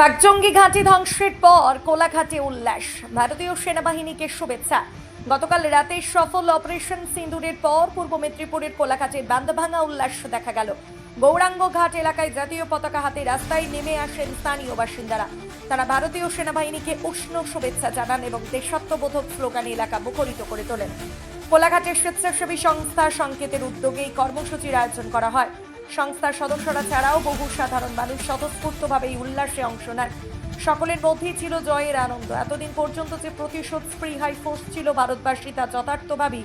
পাকজঙ্গি ঘাঁটি ধ্বংসের পর কোলাঘাটে উল্লাস। ভারতীয় সেনাবাহিনীকে শুভেচ্ছা। গতকাল রাতে সফল অপারেশন সিন্দুরের পর পূর্ব মেদিনীপুরের কোলাঘাটে বান্দভাঙা উল্লাস দেখা গেল। গৌরাঙ্গ ঘাট এলাকায় জাতীয় পতাকা হাতে রাস্তায় নেমে আসেন স্থানীয় বাসিন্দারা। তারা ভারতীয় সেনাবাহিনীকে উষ্ণ শুভেচ্ছা জানান এবং দেশাত্মবোধক স্লোগানে এলাকা মুখরিত করে তোলেন। কোলাঘাটের স্বেচ্ছাসেবী সংস্থা সংকেতের উদ্যোগে এই কর্মসূচির আয়োজন করা হয়। সংস্থার সদস্যরা ছাড়াও বহু সাধারণ মানুষ স্বতঃস্ফূর্তভাবে এই উল্লাসে অংশ নেন। সকলের মধ্যেই ছিল জয়ের আনন্দ। এতদিন পর্যন্ত যে প্রতিশোধ স্পৃহাই ফোর্স ছিল ভারতবাসী, তা যথার্থভাবেই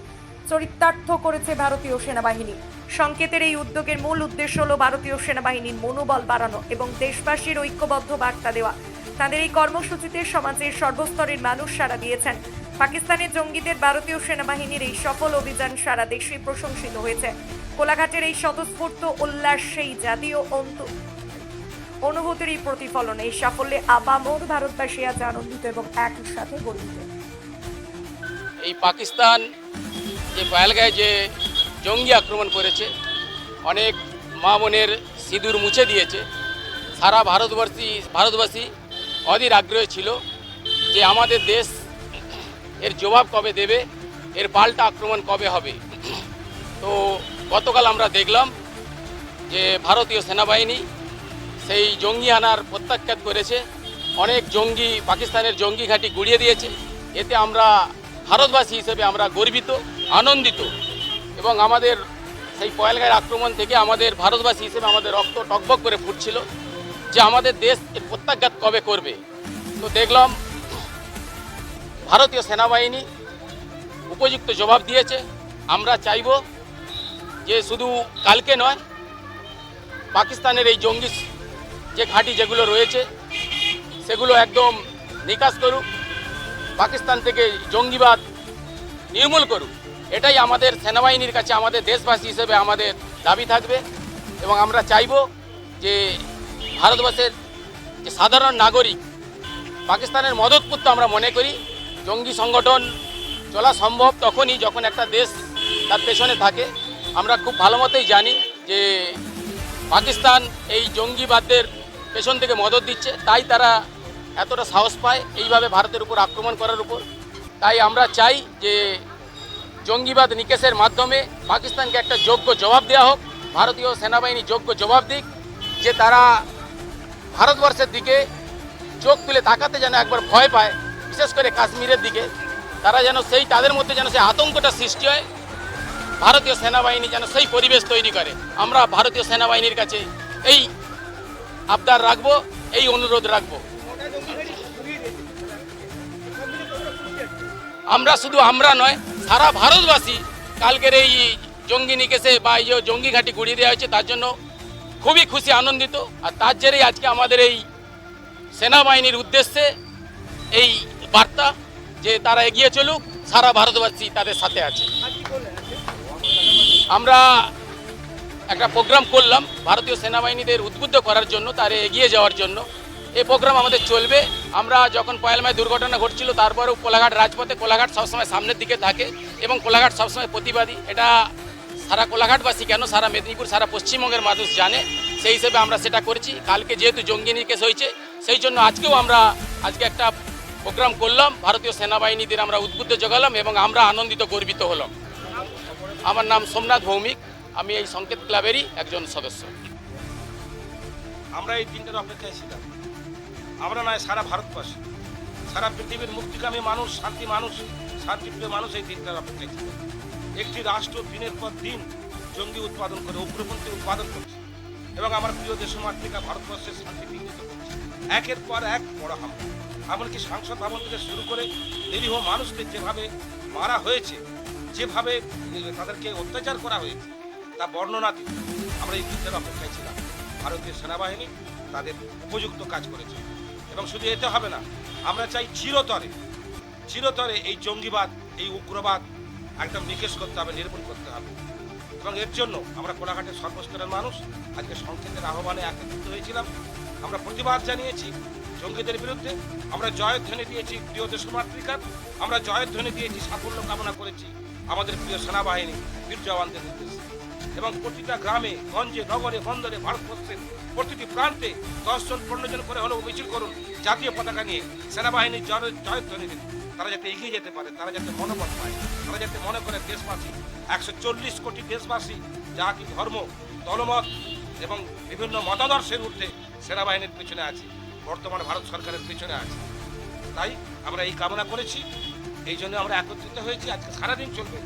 চরিতার্থ করেছে ভারতীয় সেনাবাহিনী। সংকেতের এই উদ্যোগের মূল উদ্দেশ্য হল ভারতীয় সেনাবাহিনীর মনোবল বাড়ানো এবং দেশবাসীর ঐক্যবদ্ধ বার্তা দেওয়া। তাদের এই কর্মসূচিতে সমাজের সর্বস্তরের মানুষ সাড়া দিয়েছেন। পাকিস্তানের জঙ্গিদের ভারতীয় সেনাবাহিনীর এই সফল অভিযান সারা দেশে প্রশংসিত হয়েছে। কোলাঘাটের এই স্বতঃস্ফূর্ত উল্লাস সেই জাতীয় অন্ত অনুভূতির এই প্রতিফলন। এই সাফল্যে আবামর ভারতবাসী আজ আনন্দিত এবং একই সাথে গর্বিত। এই পাকিস্তান যে পয়ালগায় যে জঙ্গি আক্রমণ করেছে, অনেক মা বোনের সিঁদুর মুছে দিয়েছে, সারা ভারতবর্ষী ভারতবাসী অধীর আগ্রহী ছিল যে আমাদের দেশ এর জবাব কবে দেবে? এর পাল্টা আক্রমণ কবে হবে? তো গতকাল আমরা দেখলাম যে ভারতীয় সেনাবাহিনী সেই জঙ্গি আনার প্রত্যাখ্যাত করেছে। অনেক জঙ্গি, পাকিস্তানের জঙ্গি ঘাঁটি গুড়িয়ে দিয়েছে। এতে আমরা ভারতবাসী হিসেবে আমরা গর্বিত, আনন্দিত এবং আমাদের সেই পয়েলগাঁয়ের আক্রমণ থেকে আমাদের ভারতবাসী হিসেবে আমাদের রক্ত টকবক করে ফুটছিল যে আমাদের দেশ এর প্রত্যাখ্যাত কবে করবে। তো দেখলাম ভারতীয় সেনাবাহিনী উপযুক্ত জবাব দিয়েছে। আমরা চাইব যে শুধু কালকে নয়, পাকিস্তানের এই জঙ্গি যে ঘাঁটি যেগুলো রয়েছে, সেগুলো একদম নিকাশ করুক, পাকিস্তান থেকে জঙ্গিবাদ নির্মূল করুক। এটাই আমাদের সেনাবাহিনীর কাছে, আমাদের দেশবাসী হিসেবে আমাদের দাবি থাকবে এবং আমরা চাইব যে ভারতবর্ষের যে সাধারণ নাগরিক, পাকিস্তানের মদতপুর তো আমরা মনে করি জঙ্গি সংগঠন চলা সম্ভব তখনই যখন একটা দেশ তার পেছনে থাকে। আমরা খুব ভালো মতোই জানি যে পাকিস্তান এই জঙ্গিবাদদের পেছন থেকে মদত দিচ্ছে, তাই তারা এতটা সাহস পায় এইভাবে ভারতের উপর আক্রমণ করার উপর। তাই আমরা চাই যে জঙ্গিবাদ নিকেশের মাধ্যমে পাকিস্তানকে একটা যোগ্য জবাব দেওয়া হোক, ভারতীয় সেনাবাহিনী যোগ্য জবাব দিক, যে তারা ভারতবর্ষের দিকে চোখ তুলে তাকাতে যেন একবার ভয় পায়। বিশেষ করে কাশ্মীরের দিকে, তারা যেন সেই, তাদের মধ্যে যেন সেই আতঙ্কটা সৃষ্টি হয়, ভারতীয় সেনাবাহিনী যেন সেই পরিবেশ তৈরি করে। আমরা ভারতীয় সেনাবাহিনীর কাছে এই আবদার রাখব, এই অনুরোধ রাখব। আমরা শুধু আমরা নয়, সারা ভারতবাসী কালকের এই জঙ্গি নিকেশে বা এই যে জঙ্গি ঘাঁটি গুড়িয়ে দেওয়া হয়েছে, তার জন্য খুবই খুশি, আনন্দিত। আর তার জেরেই আজকে আমাদের এই সেনাবাহিনীর উদ্দেশ্যে এই বার্তা যে তারা এগিয়ে চলুক, সারা ভারতবাসী তাদের সাথে আছে। আমরা একটা প্রোগ্রাম করলাম ভারতীয় সেনাবাহিনীদের উদ্বুদ্ধ করার জন্য, তারে এগিয়ে যাওয়ার জন্য। এই প্রোগ্রাম আমাদের চলবে। আমরা যখন পয়লমায় দুর্ঘটনা ঘটছিল, তারপরেও কোলাঘাট রাজপথে, কোলাঘাট সবসময় সামনের দিকে থাকে এবং কোলাঘাট সবসময় প্রতিবাদী। এটা সারা কোলাঘাটবাসী কেন? সারা মেদিনীপুর, সারা পশ্চিমবঙ্গের মানুষ জানে। সেই হিসেবে আমরা সেটা করেছি। কালকে যেহেতু জঙ্গি নিকেশ হয়েছে, সেই জন্য আজকেও আমরা, আজকে একটা প্রোগ্রাম করলাম, ভারতীয় সেনাবাহিনীদের আমরা উদ্বুদ্ধ জোগালাম এবং আমরা আনন্দিত, গর্বিত হলাম। আমার নাম সোমনাথ ভৌমিক, আমি এই সংকেত ক্লাবেরই একজন সদস্য। আমরা এই দিনটার অপেক্ষায় ছিলাম আমরা নয়, সারা ভারতবাসী, সারা পৃথিবীর মুক্তিকামী মানুষ, শান্তি মানুষ, শান্তিপ্রিয় মানুষ এই দিনটার অপেক্ষায় ছিল একটি রাষ্ট্র দিনের পর দিন জঙ্গি উৎপাদন করে, উগ্রপন্থী উৎপাদন করছে এবং আমার প্রিয় দেশ দেশমাতৃকা ভারতবর্ষের শান্তি বিঘ্নিত করছে। একের পর এক বড় হামলা। এমনকি সংসদ ভবন থেকে শুরু করে নিরীহ মানুষদের যেভাবে মারা হয়েছে, যেভাবে তাদেরকে অত্যাচার করা হয়েছে, তা বর্ণনা দিয়ে আমরা এই দিনটার অপেক্ষায় ছিলাম। ভারতীয় সেনাবাহিনী তাদের উপযুক্ত কাজ করেছে। এবং শুধু এতে হবে না, আমরা চাই চিরতরে চিরতরে এই জঙ্গিবাদ, এই উগ্রবাদ একদম নিকেশ করতে হবে, নির্মূল করতে হবে। এবং এর জন্য আমরা কোলাঘাটের সর্বস্তরের মানুষ, আজকে সংকেতের আহ্বানে একত্রিত হয়েছিলাম। আমরা প্রতিবাদ জানিয়েছি জঙ্গিদের বিরুদ্ধে, আমরা জয়ধ্বনি দিয়েছি প্রিয় দেশমাতৃকার আমরা জয়ধ্বনি দিয়েছি সাফল্য কামনা করেছি আমাদের প্রিয় সেনাবাহিনী, বীর জওয়ানদের উদ্দেশ্যে। এবং প্রতিটা গ্রামে, গঞ্জে, নগরে, বন্দরে, ভারতবর্ষের প্রতিটি প্রান্তে দশজন পনেরো জন করে হলেও মিছিল করুন, জাতীয় পতাকা নিয়ে সেনাবাহিনীর জয় জয়ধ্বনি দিন। তারা যাতে এগিয়ে যেতে পারে, তারা যাতে মনোবল পায়, তারা যাতে মনে করে দেশবাসী, একশো চল্লিশ কোটি দেশবাসী যা কি ধর্ম, দলমত এবং বিভিন্ন মতাদর্শের ঊর্ধ্বে সেনাবাহিনীর পিছনে আছে, বর্তমান ভারত সরকারের পিছনে আছে। তাই আমরা এই কামনা করেছি, এই জন্য আমরা একত্রিত হয়েছি। আজকে সারাদিন চলবে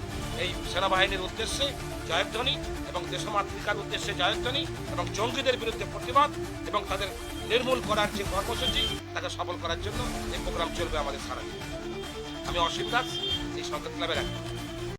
এই সেনাবাহিনীর উদ্দেশ্যে জয়ধ্বনি এবং দেশমাতৃকার উদ্দেশ্যে জয়ধ্বনি এবং জঙ্গিদের বিরুদ্ধে প্রতিবাদ এবং তাদের নির্মূল করার যে কর্মসূচি, তাকে সফল করার জন্য এই প্রোগ্রাম চলবে আমাদের সারাদিন। আমি অসীম দাস, এই সংকেত ক্লাবের এক